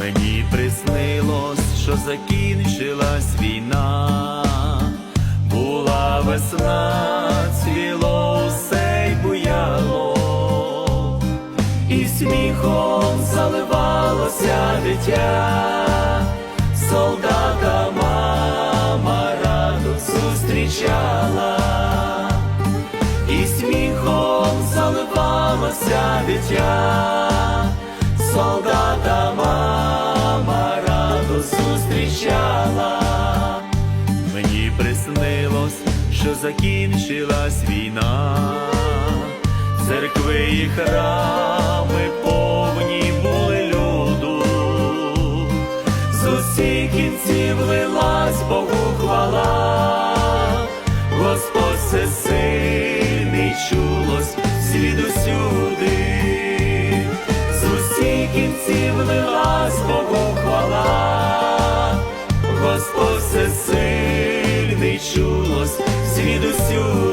Мені приснилось, що закінчилась війна, була весна, цвіло усе й буяло, і сміхом заливалося дитя, солдата мама раду зустрічала, і сміхом заливалося дитя, зустрічала. Мені приснилось, що закінчилась війна, церкви і храми повні були люду, з усіх кінців лилась Богу хвала, Господь всесильний чулось звідусюди, Господь всесильний чулось звідусюди.